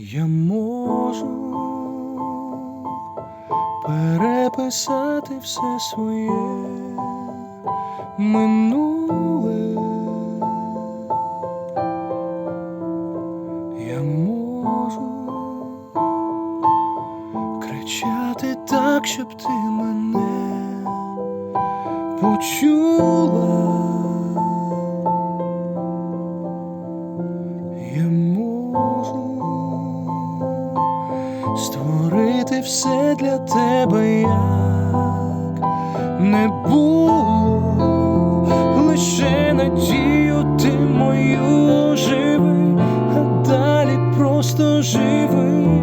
Я можу переписати все своє минуле. Я можу кричати так, щоб ти мене почула. Створити все для тебе, як не було, лише надію ти мою живи, а далі просто живи.